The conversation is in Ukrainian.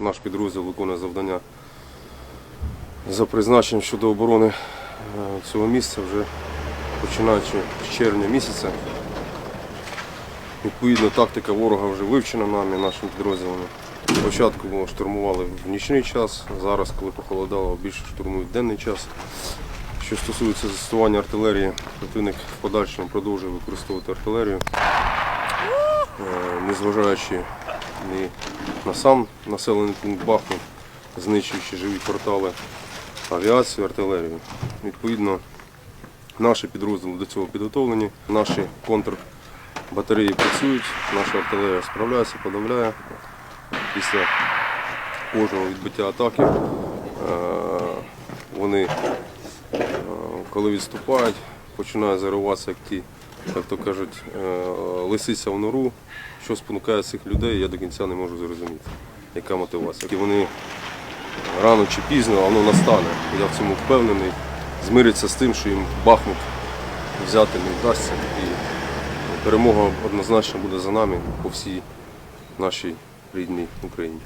наш підрозділ виконує завдання за призначенням щодо оборони е, цього місця вже починаючи з червня місяця. Відповідно, тактика ворога вже вивчена нами, нашими підрозділами. Спочатку ми штурмували в нічний час, зараз, коли похолодало, більше штурмують в денний час. Що стосується застосування артилерії, противник в подальшому продовжує використовувати артилерію, Е, незважаючи ні на сам населений пункт Бахмут, знищуючи живі квартали, авіацію, артилерію. Відповідно, наші підрозділи до цього підготовлені, наші контрбатареї працюють, наша артилерія справляється, подавляє. Після кожного відбиття атаки е, вони, е, коли відступають, починають зариватися як ті, як то кажуть, е, лисиця в нору. Що спонукає цих людей, я до кінця не можу зрозуміти, яка мотивація. І вони рано чи пізно, воно настане. Я в цьому впевнений. Змиряться з тим, що їм Бахмут взяти не вдасться. І перемога однозначно буде за нами по всій нашій рідній Україні.